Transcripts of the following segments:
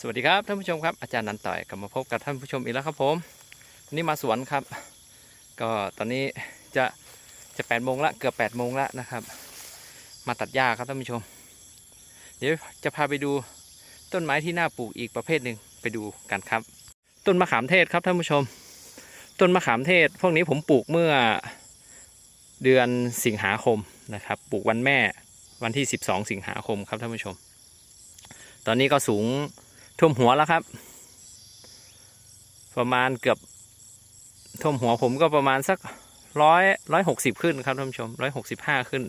สวัสดีครับท่านผู้ชมครับอาจารย์นันต่อยกลับมาพบกับท่านผู้ชมอีกแล้วครับผมวันนี้มาสวนครับ ก็ตอนนี้จะจะแปดโมงละเกือบแปดโมงละนะครับ มาตัดหญ้าครับท่านผู้ชม เดี๋ยวจะพาไปดูต้นไม้ที่น่าปลูกอีกประเภทหนึ่งไปดูกันครับ ต้นมะขามเทศครับท่านผู้ชม ต้นมะขามเทศ พวกนี้ผมปลูกเมื่อเดือนสิงหาคมนะครับ ปลูกวันแม่วันที่ 12 สิงหาคมครับท่านผู้ชม ตอนนี้ก็สูง ท่วมหัวแล้วครับ ประมาณเกือบท่วมหัวผมก็ประมาณสักร้อยร้อยหกสิบขึ้นครับท่านผู้ชมร้อยหกสิบห้าขึ้น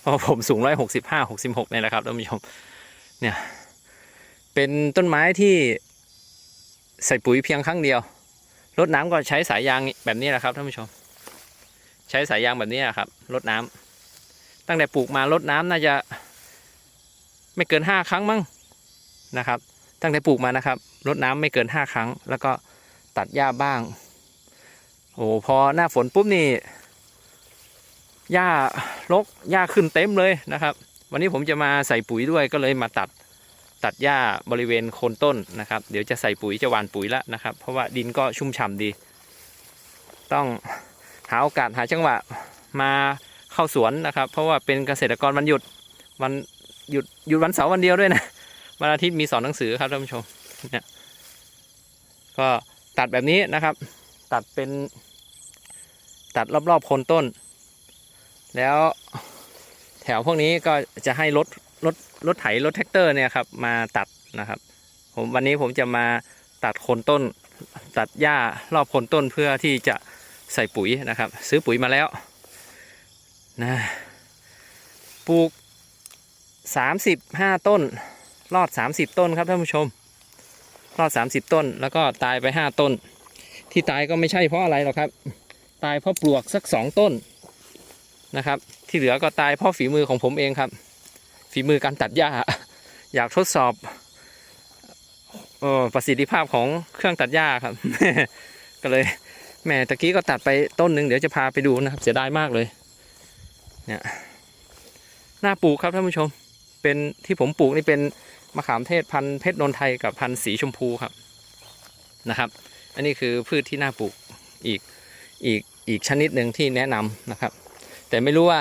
เพราะผมสูงร้อยหกสิบห้าหกสิบหกนี่แหละครับท่านผู้ชมเนี่ยเป็นต้นไม้ที่ใส่ปุ๋ยเพียงครั้งเดียวรดน้ำก็ใช้สายยางแบบนี้แหละครับท่านผู้ชม ใช้สายยางแบบนี้แหละครับรดน้ำตั้งแต่ปลูกมารดน้ำน่าจะ ไม่เกินห้าครั้งมั้งนะครับ ตั้งแต่ปลูกมานะครับรดน้ำไม่เกินห้าครั้ง แล้วก็ตัดหญ้าบ้าง โอ้พอหน้าฝนปุ๊บนี่หญ้ารกหญ้าขึ้นเต็มเลยนะครับ วันนี้ผมจะมาใส่ปุ๋ยด้วยก็เลยมาตัดตัดหญ้าบริเวณโคนต้นนะครับ เดี๋ยวจะใส่ปุ๋ยจะหว่านปุ๋ยแล้วนะครับ เพราะว่าดินก็ชุ่มฉ่ำดี ต้องหาโอกาสหาจังหวะมาเข้าสวนนะครับ เพราะว่าเป็นเกษตรกรวันหยุดวันหยุดหยุดวันเสาร์วันเดียวด้วยนะ วันอาทิตย์มีสอนหนังสือครับท่านผู้ชมเนี่ยก็ตัดแบบนี้นะครับ ตัดเป็น ตัดรอบๆโคนต้น แล้วแถวพวกนี้ก็จะให้รถรถรถไถรถแท็กเตอร์เนี่ยครับมาตัดนะครับ ผมวันนี้ผมจะมาตัดโคนต้น ตัดหญ้ารอบโคนต้นเพื่อที่จะใส่ปุ๋ยนะครับ ซื้อปุ๋ยมาแล้วนะปลูกสามสิบห้าต้น รอด 30 ต้นครับท่านผู้ชม รอด 30 ต้นแล้วก็ตายไป 5 ต้น ที่ตายก็ไม่ใช่เพราะอะไรหรอกครับ ตายเพราะปลวกสัก 2 ต้นนะครับ ที่เหลือก็ตายเพราะฝีมือของผมเองครับ ฝีมือการตัดหญ้า อยากทดสอบออประสิทธิภาพของเครื่องตัดหญ้าครับ ก็เลยแหมตะกี้ก็ตัดไปต้นหนึ่งเดี๋ยวจะพาไปดูนะครับ เสียดายมากเลย เนี่ยหน้าปลูกครับท่านผู้ชม เป็นที่ผมปลูกนี่เป็นมะขามเทศพันธุ์เพชรนนไทยกับพันธุ์สีชมพูครับนะครับ อันนี้คือพืชที่น่าปลูกอีกอีกอีกชนิดหนึ่งที่แนะนำนะครับ แต่ไม่รู้ว่า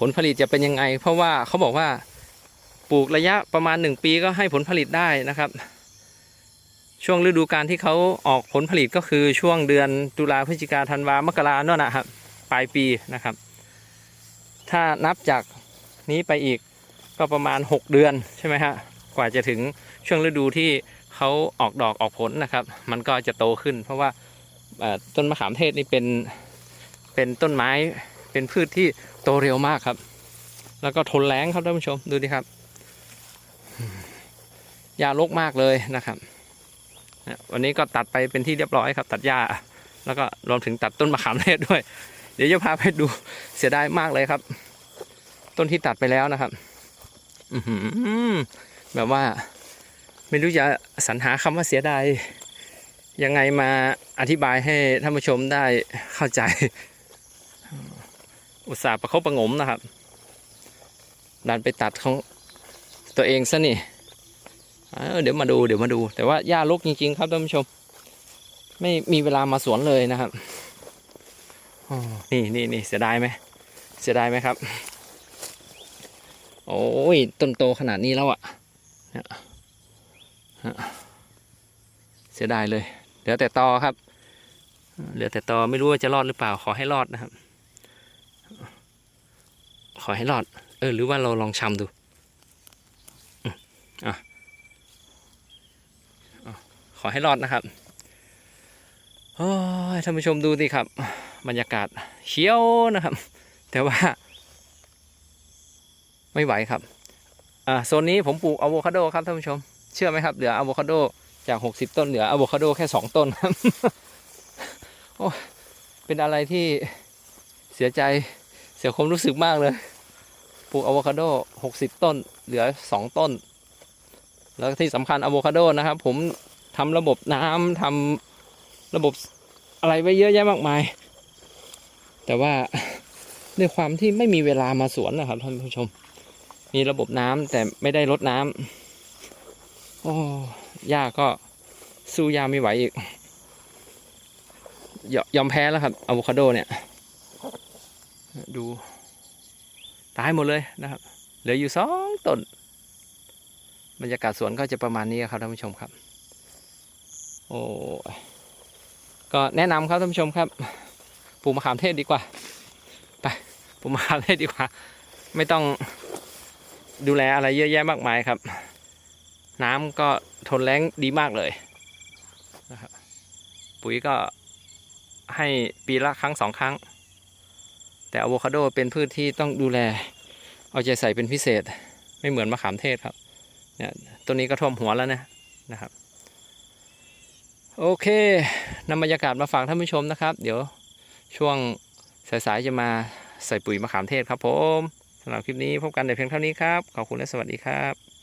ผลผลิตจะเป็นยังไง เพราะว่าเขาบอกว่าปลูกระยะประมาณ 1 ปีก็ให้ผลผลิตได้นะครับ ช่วงฤดูการที่เขาออกผลผลิตก็คือช่วงเดือนตุลาพฤศจิกาธันวามกราโน่นนะครับปลายปีนะครับ ถ้านับจากนี้ไปอีก ก็ประมาณ 6 เดือนใช่ไหมฮะกว่าจะถึงช่วงฤดูที่เขาออกดอกออกผลนะครับ มันก็จะโตขึ้น เพราะว่าต้นมะขามเทศนี่เป็นเป็นต้นไม้เป็นพืชที่โตเร็วมากครับ แล้วก็ทนแรงครับท่านผู้ชมดูดิครับหญ้ารกมากเลยนะครับวันนี้ก็ตัดไปเป็นที่เรียบร้อยครับ ตัดหญ้าแล้วก็รวมถึงตัดต้นมะขามเทศด้วย เดี๋ยวจะพาไปดูเสียดายมากเลยครับ ต้นที่ตัดไปแล้วนะครับ แบบว่า ไม่รู้จะสรรหาคำว่าเสียดายยังไงมาอธิบายให้ท่านผู้ชมได้เข้าใจ อุตส่าห์ประคบประงมนะครับดันไปตัดของตัวเองซะนี่เเดี๋ยวมาดูเดี๋ยวมาดู แต่ว่าหญ้ารกจริง ๆ ครับท่านผู้ชม ไม่มีเวลามาสวนเลยนะครับนี่นี่นี่เสียดายไหมเสียดายไหมครับ โอ้ย ต้นโตขนาดนี้แล้วอะ่ะเสียดายเลย เหลือแต่ตอครับ เหลือแต่ตอไม่รู้ว่าจะรอดหรือเปล่า ขอให้รอดนะครับ ขอให้รอด เออ หรือว่าเราลองชำดูอะขอให้รอดนะครับโอ้ยท่านผู้ชมดูดิครับ บรรยากาศเขียวนะครับ แต่ว่า ไม่ไหวครับอ่าโซนนี้ผมปลูกอะโวคาโดครับท่านผู้ชม เชื่อไหมครับเหลืออะโวคาโดจาก60ต้นเหลืออะโวคาโดแค่2ต้นครับโอ้เป็นอะไรที่เสียใจเสียความรู้สึกมากเลยปลูกอะโวคาโด60ต้น เหลือ2ต้น แล้วที่สำคัญอะโวคาโดนะครับ ผมทำระบบน้ำทำระบบอะไรไว้เยอะแยะมากมาย แต่ว่าด้วยความที่ไม่มีเวลามาสวนนะครับท่านผู้ชม มีระบบน้ำแต่ไม่ได้รดน้โอ้ยาก็สู้ยาไม่ไหวอีกยอยอมแพ้แล้วครับอะโวคาโดเนี่ย ดู ตายหมดเลยนะครับ เหลืออยู่สองต้น บรรยากาศสวนก็จะประมาณนี้ครับท่านผู้ชมครับ โอ้ยก็แนะนำครับท่านผู้ชมครับปลูกมะขามเทศดีกว่า ไปปลูกมะขามเทศดีกว่า ไม่ต้อง ดูแลอะไรเยอะแยะมากมายครับ น้ำก็ทนแรงดีมากเลยนะครับปุ๋ยก็ให้ปีละครั้งสองครั้ง แต่อะโวคาโดเป็นพืชที่ต้องดูแล เอาใจใส่เป็นพิเศษ ไม่เหมือนมะขามเทศครับเนี่ยตัวนี้ก็ท่วมหัวแล้วนะนะครับ โอเคนำบรรยากาศมาฝากท่านผู้ชมนะครับ เดี๋ยวช่วงสายๆจะมาใส่ปุ๋ยมะขามเทศครับผม สำหรับคลิปนี้พบกันในเพียงเท่านี้ครับ ขอบคุณและสวัสดีครับ